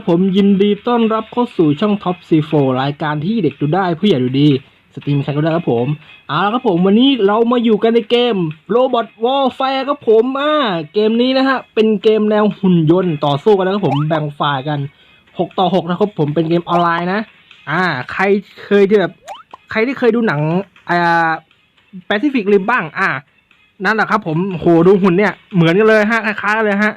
ครับผมยินดีต้อนรับเข้าสู่ช่อง Top C4 รายการที่เด็กดูได้ผู้ใหญ่ดูดีสตรีมแข่งก็ได้ครับผมเอาละครับผมวันนี้เรามาอยู่กันในเกม Robot Warfare ครับผมอ่าเกมนี้นะฮะเป็นเกมแนวหุ่นยนต์ต่อสู้กันนะครับผมแบ่งฝ่ายกัน 6 ต่อ 6 นะครับผมเป็นเกมออนไลน์นะอ่าใครเคยที่แบบใครที่เคยดูหนังอ่า Pacific Rim บ้างอ่านั่นแหละครับผมโหดูหุ่นเนี่ยเหมือนกันเลยฮะคล้ายๆกันเลยฮะ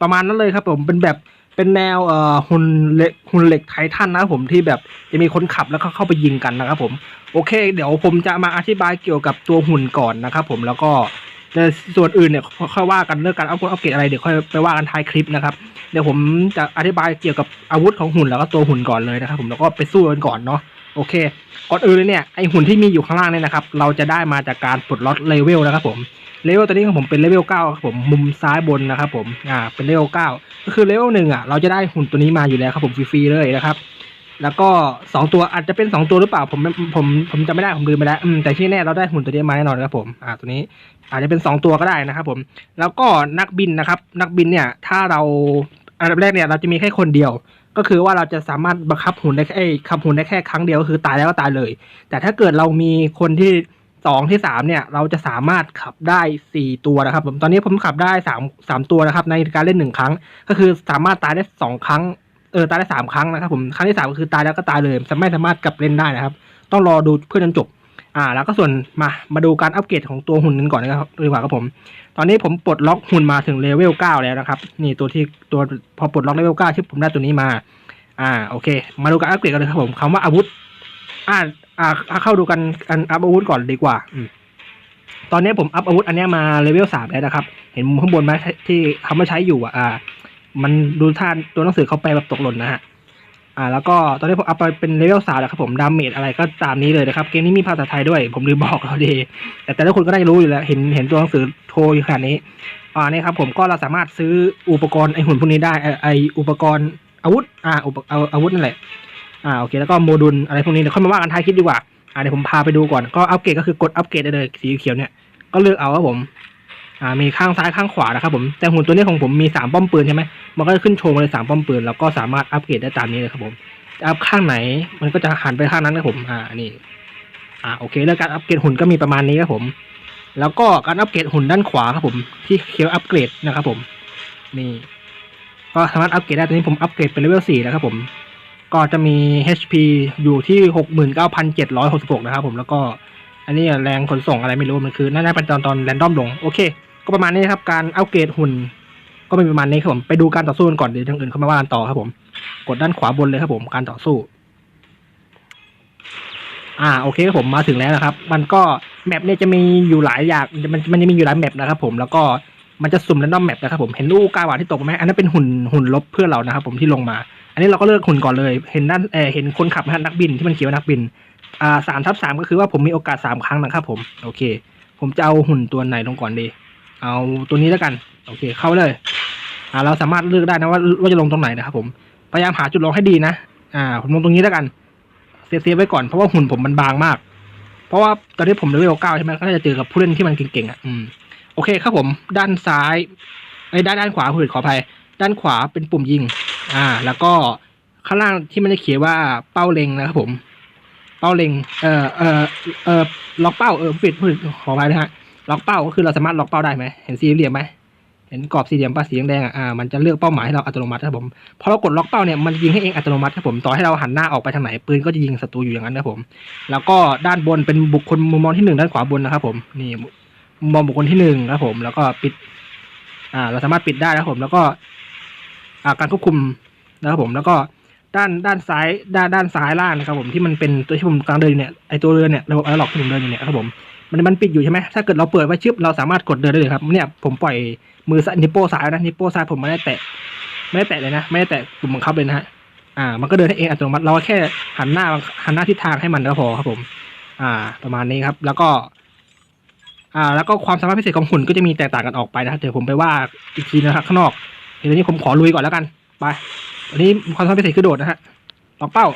ประมาณนั้นเลยครับผมเป็นแบบ เป็นแนวเอ่อหุ่นเหล็กหุ่นเหล็กไททันนะครับผมที่แบบจะมีคนขับแล้วก็เข้าไปยิงกันนะครับผมโอเค เดี๋ยวผมจะมาอธิบายเกี่ยวกับตัวหุ่นก่อนนะครับผมแล้วก็ในส่วนอื่นเนี่ยค่อยว่ากันเรื่องการอัพอัปเกรดอะไรเดี๋ยวค่อยไปว่ากันท้ายคลิปนะครับเดี๋ยวผมจะอธิบายเกี่ยวกับอาวุธของหุ่นแล้วก็ตัวหุ่นก่อนเลยนะครับ ผมแล้วก็ไปสู้กันก่อนเนาะโอเคก่อนอื่นเลยเนี่ยไอหุ่นที่มีอยู่ข้างล่างเนี่ยนะครับ เราจะได้มาจากการปลดล็อตเลเวลนะครับผม เลเวลตัวนี้ของผมเป็นเลเวลเก้าครับผมมุมซ้ายบนนะครับผมอ่าเป็นเลเวลเก้าก็คือเลเวลหนึ่งอะเราจะได้หุ่นตัวนี้มาอยู่แล้วครับผมฟรีๆเลยนะครับ แล้วก็สองตัวอาจจะเป็นสองตัวหรือเปล่าผมผมผมจำไม่ได้ผมลืมไปแล้วแต่ที่แน่เราได้หุ่นตัวนี้มาแน่นอนครับผมอ่าตัวนี้อาจจะเป็นสองตัวก็ได้นะครับผมแล้วก็นักบินนะครับ นักบินเนี่ยถ้าเราอันดับแรกเนี่ยเราจะมีแค่คนเดียวก็คือว่าเราจะสามารถบังคับหุ่นได้แค่เอ้ขับหุ่นได้แค่ครั้งเดียวก็คือตายแล้วก็ตายเลย แต่ถ้าเกิดเรามีคนที่ สองที่สามเนี่ยเราจะสามารถขับได้สี่ตัวนะครับผมตอนนี้ผมขับได้สามสามตัวนะครับ ในการเล่นหนึ่งครั้ง ก็คือสามารถตายได้สองครั้งเออตายได้สามครั้งนะครับผมครั้งที่สามก็คือตายแล้วก็ตายเลยไม่สามารถกลับเล่นได้นะครับ ต้องรอดูเพื่อนจนจบ อ่า แล้วก็ส่วนมามาดูการอัปเกรดของตัวหุ่นกันก่อนนะครับดีกว่าครับผม ตอนนี้ผมปลดล็อกหุ่นมาถึงเลเวลเก้าแล้วนะครับ นี่ตัวที่ตัวพอปลดล็อกเลเวลเก้าที่ผมได้ตัวนี้มา อ่าโอเค มาดูการอัปเกรดกันเลยครับผมคำว่าอาวุธ อ่า อ่าเข้าดูกันอันอัพอาวุธก่อนดีกว่าตอนนี้ผมอัพอาวุธอันนี้มาเลเวลสามแล้วนะครับ เห็นมุมข้างบนไหมที่เขามาใช้อยู่อะอ่า มันดูท่านตัวหนังสือเขาแปลแบบตกหล่นนะฮะอ่า แล้วก็ตอนนี้ผมอัพไปเป็นเลเวลสามแล้วครับผมดาเมจอะไรก็ตามนี้เลยนะครับ เกมนี้มีภาษาไทยด้วย ผมลืมบอกเราดีแต่แต่ละคนก็ได้รู้อยู่แล้วเห็นเห็นตัวหนังสือโทรอยู่ขนาดนี้อ่านี่ครับผมก็เราสามารถซื้ออุปกรณ์ไอหุ่นพวกนี้ได้ไออุปกรณ์อาวุธอ่าอุปอาวุธนั่นแหละ อ่าโอเคแล้วก็โมดูลอะไรพวกนี้เดี๋ยวค่อยมาว่ากันท้ายคลิปดีกว่าอ่าเดี๋ยวผมพาไปดูก่อนก็อัปเกรดก็คือกดอัปเกรดได้เลยสีเขียวเนี่ยก็เลือกเอาครับผมอ่ามีข้างซ้ายข้างขวานะครับผมแต่หุ่นตัวนี้ของผมมีสามป้อมปืนใช่ไหมมันก็จะขึ้นโชว์มาเลยสามป้อมปืนแล้วก็สามารถอัปเกรดได้ตามนี้เลยครับผมอัพข้างไหนมันก็จะหันไปข้างนั้นครับผมอ่านี่อ่าโอเค แล้วการอัปเกรดหุ่นก็มีประมาณนี้ครับผม แล้วก็การอัปเกรดหุ่นด้านขวาครับผม ที่เขียวอัปเกรดนะครับผมนี่ก็สามารถอัปเกรดได้ตอนนี้ผมอัปเกรดเป็นเลเวลสี่แล้วครับผม ก็จะมี HP อยู่ที่หกหมื่นเก้าพันเจ็ดร้อยหกสิบหกนะครับผมแล้วก็อันนี้แรงขนส่งอะไรไม่รู้มันคือ น่าจะเป็นตอนตอนแรนดอมลง โอเค ก็ประมาณนี้ครับการอัปเกรดหุ่น ก็เป็นประมาณนี้ครับผมไปดูการต่อสู้กันก่อนเดี๋ยวทางอื่นเข้ามาว่ากันต่อครับผม กดด้านขวาบนเลยครับผมการต่อสู้ อ่าโอเคครับผมมาถึงแล้วนะครับ มันก็แมปเนี่ยจะมีอยู่หลายอย่างมันมันจะมีอยู่หลายแมปนะครับ ผมแล้วก็มันจะสุ่มแรนดอมแมปนะครับผมเห็นลูกกาหวานที่ตกไหมอันนั้นเป็นหุ่นหุ่นลบเพื่อเรานะครับ ผมที่ลงมา นนี้เราก็เลือกหุ่นก่อนเลย เห็นด้านเออเห็นคนขับนะนักบินที่มันเขียนว่านักบิน อ่าสามทับสามก็คือว่าผมมีโอกาสสามครั้งนะครับผม โอเค ผมจะเอาหุ่นตัวไหนลงก่อนดี เอาตัวนี้แล้วกัน โอเค เข้าเลย อ่า เราสามารถเลือกได้นะว่าว่าจะลงตรงไหนนะครับผม พยายามหาจุดลงให้ดีนะ อ่า ผมลงตรงนี้แล้วกัน เซฟเซฟไว้ก่อน เพราะว่าหุ่นผมมันบางมาก เพราะว่าตอนนี้ผมเลเวลเก้าใช่ไหมก็น่าจะเจอกับผู้เล่นที่มันเก่งๆอะ อืม โอเคครับผม ด้านซ้ายไอ้ด้านด้านขวาผู้ผิดขออภัย ด้านขวาเป็นปุ่มยิง อ่า แล้วก็ข้างล่างที่มันจะเขียนว่าเป้าเล็งนะครับผม เป้าเล็ง เอ่อ เอ่อ เอ่อ ล็อกเป้า เออผิดผิดขอไปนะฮะ ล็อกเป้าก็คือเราสามารถล็อกเป้าได้ไหม เห็นสี่เหลี่ยมไหมเห็นกรอบสี่เหลี่ยมป่ะสีแดงอะอ่า มันจะเลือกเป้าหมายให้เราอัตโนมัติครับผม พอเรากดล็อกเป้าเนี่ย มันยิงให้เองอัตโนมัติครับผม ต่อให้เราหันหน้าออกไปทางไหน ปืนก็จะยิงศัตรูอยู่อย่างนั้นครับผม แล้วก็ด้านบนเป็นบุคคลมุมมองที่หนึ่งด้านขวาบนนะครับผม นี่มุมมองบุคคลที่หนึ่งครับผม แล้วก็ปิด อ่า เราสามารถปิดได้นะครับผม แล้วก็ การควบคุมนะครับผมแล้วก็ด้านด้านซ้ายด้านด้านซ้ายล่างนะครับผมที่มันเป็นตัวที่ผมกำลังเดินอยู่เนี่ยไอตัวเรือเนี่ยระบบไอล็อกที่ผมเดินอยู่เนี่ยครับผมมันมันปิดอยู่ใช่ไหมถ้าเกิดเราเปิดไว้ชึบเราสามารถกดเดินได้เลยครับเนี่ยผมปล่อยมือซ้ายนิปโป้ซ้ายนะนิปโป้ซ้ายผมไม่ได้แตะไม่ได้แตะเลยนะไม่ได้แตะปุ่มบังคับเลยนะฮะอ่า มันก็เดินให้เองอัตโนมัติเราแค่หันหน้าหันหน้าทิศทางให้มันก็พอครับผม อ่า ประมาณนี้ครับ แล้วก็ อ่า แล้วก็ความสามารถพิเศษของหุ่นก็จะมีแตกต่างกันออกไปนะครับเดี๋ยวผมไปว่าอีกทีนะครับข้างนอก เดี๋ยวนี้ผมขอลุยก่อนแล้วกัน ไปวันนี้ความสามารถพิเศษคือโดดนะฮะล็อกเป้า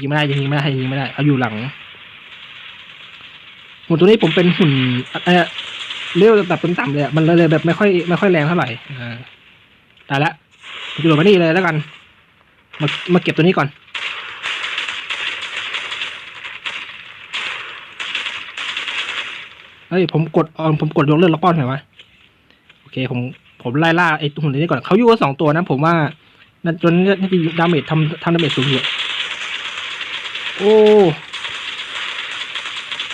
ยิงไม่ได้ยิงไม่ได้ยิงไม่ได้เขาอยู่หลังหุ่นตัวนี้ผมเป็นหุ่นเออเรียวแบบต่ำๆเลยมันเลยแบบไม่ค่อยไม่ค่อยแรงเท่าไหร่อ่าตายละกระโดดมานี่เลยแล้วกัน มามาเก็บตัวนี้ก่อนเฮ้ยผมกดเออผมกดยกเลิกล็อกป้าหน่อยวะโอเคผม ผมไล่ล่าไอ้หุ่นตัวนี้ก่อนเขาอยู่กันสองตัวนะผมว่านั่นจนน่าจะดาเมจทำทำดาเมจสูงอยู่โอ้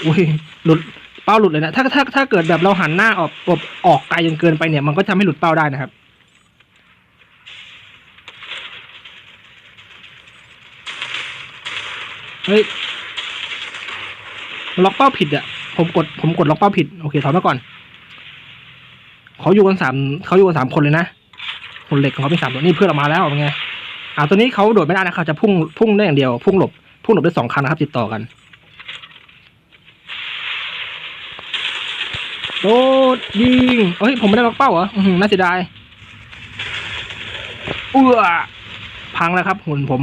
โอ้ยหลุดเป้าหลุดเลยนะ ถ้าถ้าถ้าเกิดแบบเราหันหน้าออกออกออกไกลจนเกินไปเนี่ย มันก็ทำให้หลุดเป้าได้นะครับ เฮ้ยล็อกเป้าผิดอะ ผมกดผมกดล็อกเป้าผิด โอเคถอยมาก่อน เขาอยู่กันสามเขาอยู่กันสามคนเลยนะคนเหล็กของเขาเป็นสามตัวนี่เพื่อนเรามาแล้วเป็นไงอ่าตัวนี้เขาโดดไม่ได้นะเขาจะพุ่งพุ่งได้อย่างเดียว พุ่งหลบพุ่งหลบได้สองครั้งนะครับติดต่อกันโดดยิงเฮ้ยผมไม่ได้ล็อกเป้าเหรอ,อน่าเสียดายเอื้อพังแล้วครับหุ่นผม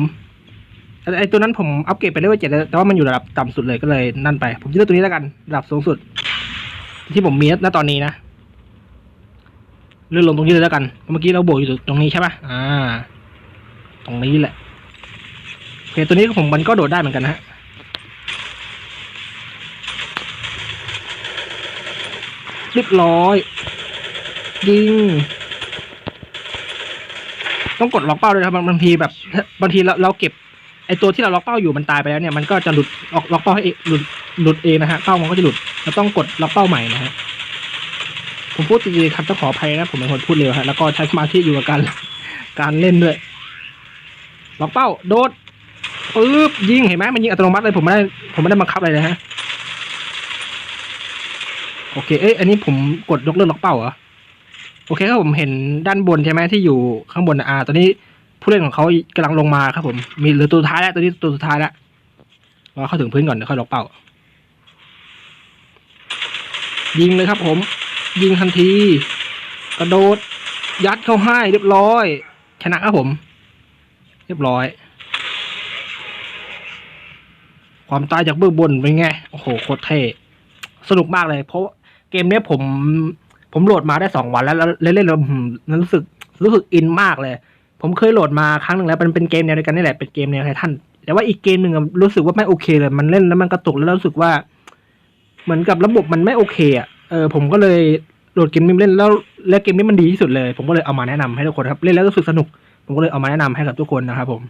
ไอตัวนั้นผมอัปเกรดไปเลเวลเจ็ดแล้วแต่ว่ามันอยู่ระดับต่ำสุดเลยก็เลยนั่นไป ผมจะเลือกตัวนี้แล้วกันระดับสูงสุด ที่ผมมีณตอนนี้นะ เลื่อนลงตรงนี้เลยแล้วกัน เมื่อกี้เราโบกอยู่ตรงนี้ใช่ปะอ่า ตรงนี้แหละโอเคตัวนี้ผมมันก็โดดได้เหมือนกันนะฮะเรียบร้อย ยิง ต้องกดล็อกเป้าด้วยนะครับบางบางทีแบบบางทีเราเราเก็บไอตัวที่เราล็อกเป้าอยู่มันตายไปแล้วเนี่ยมันก็จะหลุดล็อกล็อกเป้าให้เองหลุดหลุดเองนะฮะเป้ามันก็จะหลุดเราต้องกดล็อกเป้าใหม่นะฮะ ผมพูดจริงๆครับต้องขออภัยนะ ผมเป็นคนพูดเร็วฮะแล้วก็ใช้สมาธิอยู่กับการการเล่นด้วยล็อกเป้า โดดปึ๊บยิงเห็นไหมมันยิงอัตโนมัติเลยผมไม่ได้ผมไม่ได้บังคับอะไรเลยฮะโอเคเอ้ยอันนี้ผมกดยกเลิกล็อกเป้าเหรอโอเคครับผมเห็นด้านบนใช่ไหมที่อยู่ข้างบนอ่าตอนนี้ผู้เล่นของเขากำลังลงมาครับผม มีเหลือตัวท้ายแล้วตัวนี้ตัวสุดท้ายแล้วรอเข้าถึงพื้นก่อนเดี๋ยวค่อยล็อกเป้ายิงเลยครับผม ยิงทันที กระโดด ยัดเข้าให้เรียบร้อย ชนะครับผม เรียบร้อย ความตายจากเบื้องบนเป็นไง โอ้โหโคตรเท่สนุกมากเลย เพราะเกมนี้ผมผมโหลดมาได้สองวันแล้วแล้วเล่นแล้วอืมรู้สึกรู้สึกอินมากเลย ผมเคยโหลดมาครั้งหนึ่งแล้วมันเป็นเกมแนวเดียวกันนี่แหละเป็นเกมแนวไททันแต่ว่าอีกเกมหนึ่งรู้สึกว่าไม่โอเคเลย มันเล่นแล้วมันกระตุกแล้วรู้สึกว่า เหมือนกับระบบมันไม่โอเคอะ เออผมก็เลยโหลดเกมนี้มาเล่นแล้วแล้วเกมนี้มันดีที่สุดเลย ผมก็เลยเอามาแนะนำให้ทุกคนครับเล่นแล้วรู้สึกสนุก ผมก็เลยเอามาแนะนำให้กับทุกคนนะครับผม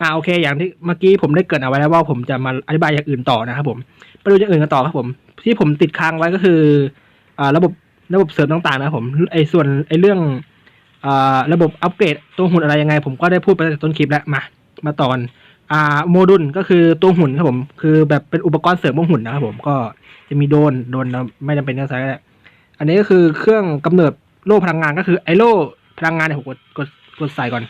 อ่าโอเค อย่างที่เมื่อกี้ผมได้เกรินเอาไว้แล้วว่าผมจะมาอธิบายอย่างอื่นต่อนะครับผมไปดูอย่างอื่นกันต่อครับผม ที่ผมติดค้างไว้ก็คืออ่าระบบระบบเสริมต่างๆนะครับผมไอ้ส่วนไอ้เรื่องอ่าระบบอัปเกรดตัวหุ่นอะไรยังไง ผมก็ได้พูดไปตั้งแต่ต้นคลิปแล้วมา มาตอน อ่าโมดูลก็คือตัวหุ่นครับผม คือแบบเป็นอุปกรณ์เสริมพวกหุ่นนะครับผมก็จะมีโดนโดนไม่จำเป็นต้องใช้ก็ได้อันนี้ก็คือเครื่องกำเนิดโล่พลังงานก็คือไอโล่พลังงานเนี่ยผมกดกดกดใส่ก่อน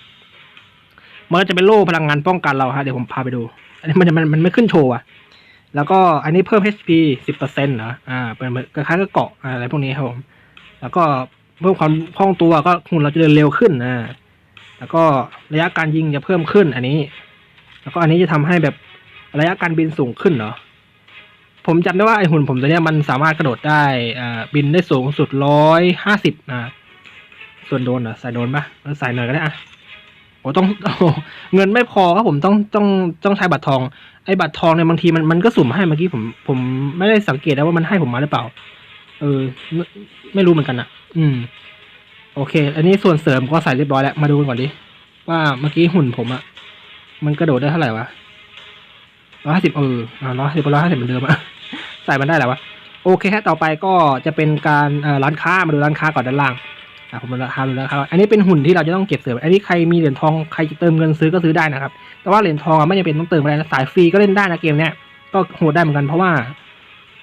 มันก็จะเป็นโล่พลังงานป้องกันเราฮะเดี๋ยวผมพาไปดู อันนี้มันมันมันไม่ขึ้นโชว์อะแล้วก็อันนี้เพิ่ม HP สิบเปอร์เซ็นต์เหรออ่าเป็นเหมือนคล้ายๆกับเกาะอะไรพวกนี้ครับผมแล้วก็เพิ่มความคล่องตัวก็หุ่นเราจะเดินเร็วขึ้นนะแล้วก็ระยะการยิงจะเพิ่มขึ้นอันนี้ แล้วก็อันนี้จะทำให้แบบระยะการบินสูงขึ้นเนาะผมจำได้ว่าไอหุ่นผมตัวเนี้ยมันสามารถกระโดดได้อ่าบินได้สูงสุดร้อยห้าสิบอ่าส่วนโดนเหรอใส่โดนปะเออใส่หน่อยก็ได้อะโอ้ต้องเงินไม่พอครับผมต้องต้องต้องใช้บัตรทอง ไอ้บัตรทองเนี่ยบางทีมันมันก็สุ่มให้เมื่อกี้ผมผมไม่ได้สังเกตนะว่ามันให้ผมมาหรือเปล่า เออ ไม่รู้เหมือนกันอะอืม โอเค อันนี้ส่วนเสริมก็ใส่เรียบร้อยแล้ว มาดูกันก่อนดิว่าเมื่อกี้หุ่นผมอะ มันกระโดดได้เท่าไหร่วะร้อยห้าสิบเออร้อยห้าสิบร้อยห้าสิบเหมือนเดิมอะใส่มันได้แล้วะ โอเคฮะ ต่อไปก็จะเป็นการร้านค้า มาดูร้านค้าก่อนด้านล่างอะผมมาราคาดูราคาอันนี้เป็นหุ่นที่เราจะต้องเก็บเสริมอันนี้ใครมีเหรียญทองใครจะเติมเงินซื้อก็ซื้อได้นะครับ แต่ว่าเหรียญทองไม่จำเป็นต้องเติมอะไรนะสายฟรีก็เล่นได้นะเกมเนี้ยก็โหดได้เหมือนกันเพราะว่า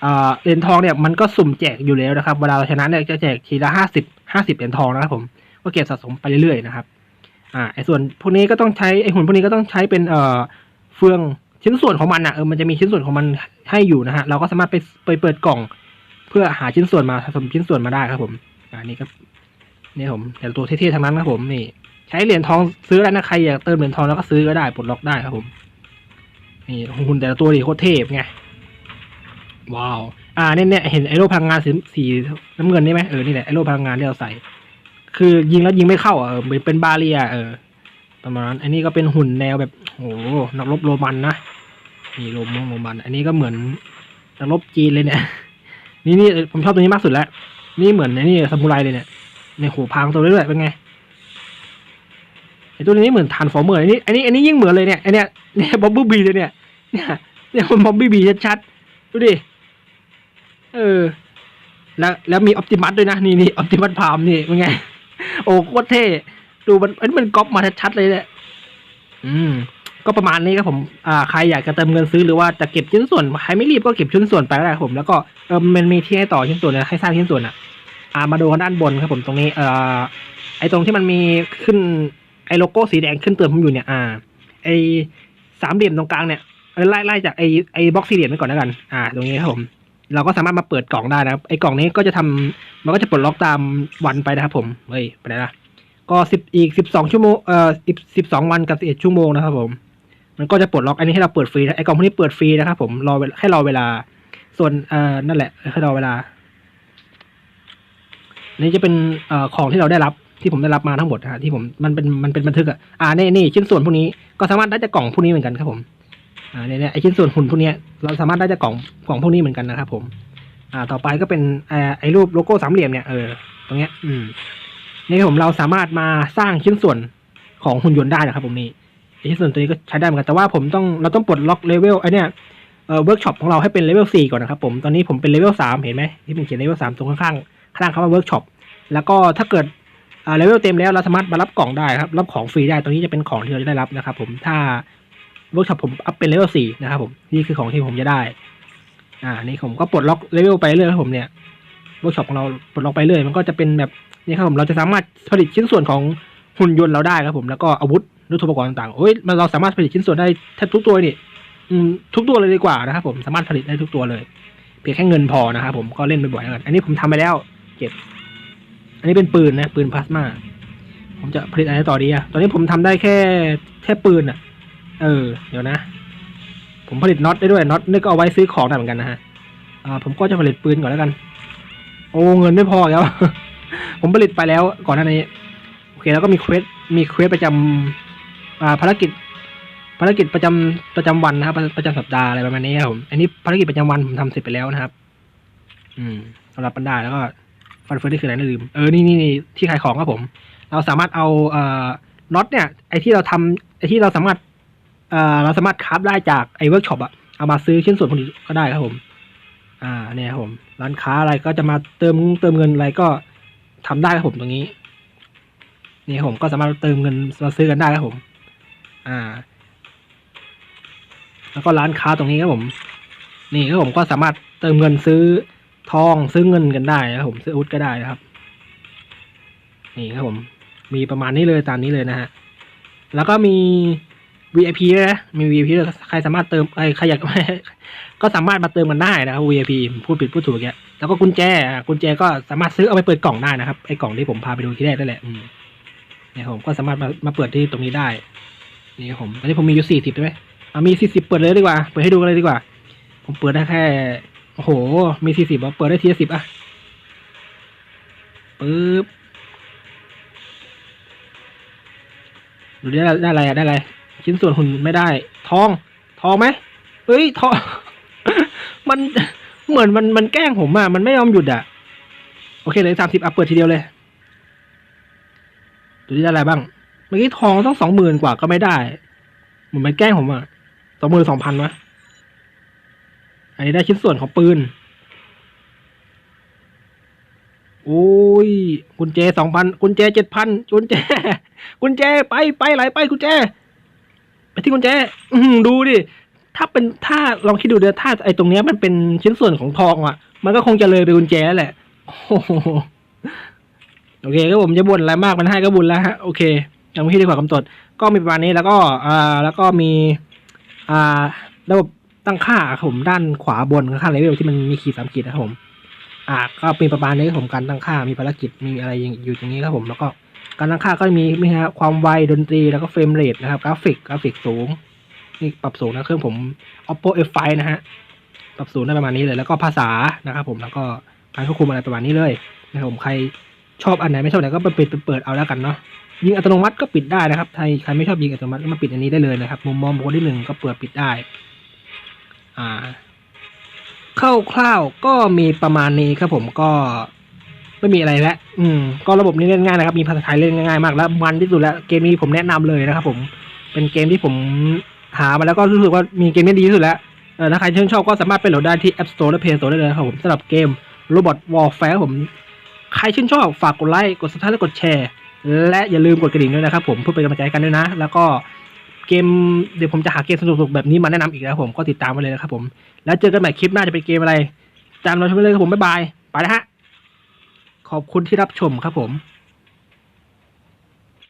อ่าเหรียญทองเนี่ยมันก็สุ่มแจกอยู่แล้วนะครับเวลาเราชนะเนี่ยจะแจกทีละห้าสิบห้าสิบเหรียญทองนะครับผมก็เก็บสะสมไปเรื่อยๆนะครับ อ่าไอ้ส่วนพวกนี้ก็ต้องใช้ไอ้หุ่นพวกนี้ก็ต้องใช้เป็นเอ่อเฟืองชิ้นส่วนของมันอะเออมันจะมีชิ้นส่วนของมันให้อยู่นะฮะเราก็สามารถไปไปเปิดกล่อง เพื่อหาชิ้นส่วนมาสะสมชิ้นส่วนมาได้ครับผมอ่านี่ก็นี่ผมแต่ตัวเท่ๆทั้งนั้นครับผมนี่ ใช้เหรียญทองซื้อได้นะใครอยากเติมเหรียญทองแล้วก็ซื้อก็ได้ปลดล็อกได้ครับผมนี่หุ่นแต่ละตัวดิโคตรเทพไงว้าว อ่าเนี่ยเนี่ยเห็นไอโร่พลังงานสีสีน้ำเงินนี่ไหมเออนี่แหละไอโร่พลังงานที่เราใส่ คือยิงแล้วยิงไม่เข้าเออเหมือนเป็นบาเรียเออประมาณนั้นอันนี้ก็เป็นหุ่นแนวแบบโอ้โหนักรบโรมันนะนี่โรมงโรมัน อันนี้ก็เหมือนนักรบจีนเลยเนี่ย นี่นี่ผมชอบตัวนี้มากสุดแล้ว นี่เหมือนไอ้นี่ซามูไรเลยเนี่ยในหูพรางตัวนี้ด้วยเป็นไงไอตัวนี้เหมือนทานฟอร์เมอร์อันนี้อันนี้อันนี้ยิ่งเหมือนเลยเนี่ยไอเนี้ยเนี่ยบ๊อบบี้บีเลยเนี่ยเนี่ยเนี่ยมันบ๊อบบี้บีชัดๆดูดิเออแล้วแล้วมีออ t ติมัสด้วยนะนี่นี่ออ t ติมัสพามนี่เป็นไง โอ้โคตรเท่ ดูมันอันนี้มันก๊อปมาชัดๆเลยเนี่ยอืม ก็ประมาณนี้ครับผม อ่า ใครอยากจะเติมเงินซื้อหรือว่าจะเก็บชิ้นส่วน ใครไม่รีบก็เก็บชิ้นส่วนไปก็ได้ครับผม แล้วก็เออมันมีที่ให้ต่อชิ้นส่วนนะให้สร้างชิ้นส่วนอะ อ่า มาดูด้านบนครับผมตรงนี้ เอ่อ ไอตรงที่มันมีขึ้น ไอโลโก้สีแดงขึ้นเตือนผมอยู่เนี่ย อ่า ไอสามเหลี่ยมตรงกลางเนี่ยไล่ไล่จากไอไอบล็อกสี่เหลี่ยมไปก่อนแล้วกัน อ่า ตรงนี้ครับผม เราก็สามารถมาเปิดกล่องได้นะครับ ไอ้กล่องนี้ก็จะทำมันก็จะปลดล็อกตามวันไปนะครับผม เฮ้ยไปไหนล่ะก็สิบอีกสิบสองชั่วโมงเอ่อสิบสิบสองวันกับสิบเอ็ดชั่วโมงนะครับผม มันก็จะปลดล็อกอันนี้ให้เราเปิดฟรีนะไอ้กล่องพวกนี้เปิดฟรีนะครับผมรอเวลาให้รอเวลา ส่วนเอ่อนั่นแหละให้รอเวลา นี่จะเป็นเอ่อของที่เราได้รับที่ผมได้รับมาทั้งหมดนะฮะที่ผมมันเป็นมันเป็นบันทึกอะอ่านี่นี่ชิ้นส่วนพวกนี้ก็สามารถได้จากกล่องพวกนี้เหมือนกันครับผม อ่าเนี่ยเนี่ยไอชิ้นส่วนหุ่นพวกเนี้ยเราสามารถได้จากกล่องกล่องพวกนี้เหมือนกันนะครับ ผมอ่าต่อไปก็เป็นไอไอรูปโลโก้สามเหลี่ยมเนี่ยเออตรงเนี้ยอืมนี่ผมเราสามารถมาสร้างชิ้นส่วนของหุ่นยนต์ได้นะครับ ผมนี่ไอชิ้นส่วนตัวนี้ก็ใช้ได้เหมือนกันแต่ว่าผมต้องเราต้องปลดล็อกเลเวลไอเนี่ยเออเวิร์กช็อปของเราให้เป็นเลเวลสี่ก่อนนะครับผมตอนนี้ผมเป็นเลเวลสามเห็นไหมที่ผมเขียนเลเวลสามตรงข้างๆข้างคำว่าเวิร์กช็อปแล้วก็ถ้าเกิดอ่าเลเวลเต็มแล้วเราสามารถมารับกล่องได้ครับ รับของฟรีได้ตรงนี้จะเป็นของที่เราจะได้รับนะครับ ผมถ้า เวิร์กช็อปผมอัพเป็นเลเวลสี่นะครับผมนี่คือของที่ผมจะได้ อ่า นี่ผมก็ปลดล็อกเลเวลไปเรื่อยครับผมเนี่ยเวิร์กช็อปของเราปลดล็อกไปเรื่อยมันก็จะเป็นแบบนี่ครับผมเราจะสามารถผลิตชิ้นส่วนของหุ่นยนต์เราได้ครับผมแล้วก็อาวุธหรืออุปกรณ์ต่างๆโอ้ยมันเราสามารถผลิตชิ้นส่วนได้แทบทุกตัวนี่อืมทุกตัวเลยดีกว่านะครับผมสามารถผลิตได้ทุกตัวเลย เพียงแค่เงินพอนะครับผมก็เล่นบ่อยๆแล้วกันอันนี้ผมทำไปแล้วเก็บ อันนี้เป็นปืนนะปืนพลาสมาผมจะผลิตอะไรต่อดีอะตอนนี้ผมทำได้แค่แค่ปืนอะ เออ เดี๋ยวนะ ผมผลิตน็อตได้ด้วยน็อตนี่ก็เอาไว้ซื้อของได้เหมือนกันนะฮะ อ่า ผมก็จะผลิตปืนก่อนแล้วกัน โอ้เงินไม่พอแล้ว ผมผลิตไปแล้วก่อนหน้านี้ โอเคแล้วก็มีเควส มีเควสประจำอ่าภารกิจ ภารกิจประจำประจำวันนะครับ ประประจำสัปดาห์อะไรประมาณนี้ครับผม อันนี้ภารกิจประจำวันผมทำเสร็จไปแล้วนะครับ อืมสำหรับปันดาแล้วก็ฟันเฟืองที่คืออะไรนะลืม เออนี่นี่นี่ที่ขายของครับผม เราสามารถเอาเอ่อน็อตเนี่ย ไอที่เราทำไอที่เราสามารถ เราสามารถคราฟได้จากไอเวิร์กช็อปอะเอามาซื้อชิ้นส่วนพวกนี้ก็ได้ครับผม อ่าเนี่ยครับผม ร้านค้าอะไรก็จะมาเติมเติมเงินอะไรก็ทำได้ครับผมตรงนี้นี่ครับผมก็สามารถเติมเงินมาซื้อกันได้ครับผม อ่า แล้วก็ร้านค้าตรงนี้ครับผม นี่ครับผมก็สามารถเติมเงินซื้อทองซื้อเงินกันได้นะครับผมซื้ออาวุธก็ได้นะครับ นี่ครับผม มีประมาณนี้เลยตามนี้เลยนะฮะ แล้วก็มี VIP ด้วยนะ มี VIP ด้วยใครสามารถเติมใครอยาก ก็สามารถมาเติมกันได้นะครับ VIP พูดผิดพูดถูกแกแล้วก็กุญแจกุญแจก็สามารถซื้อเอาไปเปิดกล่องได้นะครับ ไอ้กล่องที่ผมพาไปดูที่แรกนั่นแหละเนี่ยผมก็สามารถมามาเปิดที่ตรงนี้ได้ นี่ผมตอนนี้ผมมีอยู่สี่สิบใช่ไหมเอามีสี่สิบเปิดเลยดีกว่า เปิดให้ดูกันเลยดีกว่า ผมเปิดได้แค่ โอ้โห มีสี่สิบเปิดได้ทีละสิบอะปึ๊บดูได้ได้อะไรอะได้อะไร ชิ้นส่วนหุ่นไม่ได้ ทอง ทองไหมเฮ้ยทอง มันเหมือนมันมันแกล้งผมอะมันไม่ยอมหยุดอะโอเคเลยสามสิบอะเปิดทีเดียวเลยดูได้อะไรบ้าง เมื่อกี้ทองต้องสองหมื่นกว่าก็ไม่ได้เหมือนมันแกล้งผมอะสองหมื่นสองพันวะอันนี้ได้ชิ้นส่วนของปืนโอ้ยกุญแจสองพันกุญแจเจ็ดพันกุญแจ กุญแจไปไปไหลไปกุญแจ ไปที่กุญแจอือหือดูดิ ถ้าเป็นถ้าลองคิดดูเดี๋ยวถ้าไอ้ตรงเนี้ยมันเป็นชิ้นส่วนของทองอะ มันก็คงจะเลยไปกุญแจแหละโอ้โหโอเคก็ผมจะบ่นอะไรมากมันให้ก็บุญแล้วฮะโอเคยังไม่ที่ดีกว่ากำหนดก็มีประมาณนี้แล้วก็อ่าแล้วก็มี อ่าระบบตั้งค่าครับผมด้านขวาบนข้างเลเวลที่มันมีขีดสามขีดนะครับผม อ่าก็เป็นประมาณนี้ครับผมการตั้งค่ามีภารกิจมีอะไรอยู่ตรงนี้ครับผมแล้วก็ การตั้งค่าก็มีมีฮะความไวดนตรีแล้วก็เฟรมเรทนะครับกราฟิกกราฟิกสูงนี่ปรับสูงนะเครื่องผม oppo f5 นะฮะปรับสูงได้ประมาณนี้เลย แล้วก็ภาษานะครับผมแล้วก็การควบคุมอะไรประมาณนี้เลยนะครับผมใครชอบอันไหนไม่ชอบไหนก็ไปปิดไปเปิดเอาแล้วกันเนาะยิงอัตโนมัติก็ปิดได้นะครับใครใครไม่ชอบยิงอัตโนมัติก็มาปิดอันนี้ได้เลยนะครับมุมมองบุคคลที่หนึ่งก็เปิดปิดได้ อ่าคร่าวๆก็มีประมาณนี้ครับผมก็ ไม่มีอะไรแล้วอืม ก็ระบบนี้เล่นง่ายนะครับ มีภาษาไทยเล่นง่ายๆมากแล้วมันที่สุดแล้วเกมนี้ผมแนะนำเลยนะครับ ผม เป็นเกมที่ผมหามาแล้วก็รู้สึกว่ามีเกมนี้ดีที่สุดแล้วเออถ้าใครชื่นชอบก็สามารถไปโหลดได้ที่ App Store และ Play Store ได้เลยนะครับผมสำหรับเกม Robot Warfare ครับผม ใครชื่นชอบฝากกดไลค์กด subscribe และกดแชร์ และอย่าลืมกดกระดิ่งด้วยนะครับผมเพื่อเป็นกำลังใจให้กันด้วยนะ แล้วก็เกมเดี๋ยวผมจะหาเกมสนุกๆแบบนี้มาแนะนำอีกนะครับผมก็ติดตามไว้เลยนะครับผม แล้วเจอกันใหม่คลิปหน้าจะเป็นเกมอะไรตามเราชมไปเลยครับผมบ๊ายบายไปแล้วฮะ ขอบคุณที่รับชมครับผม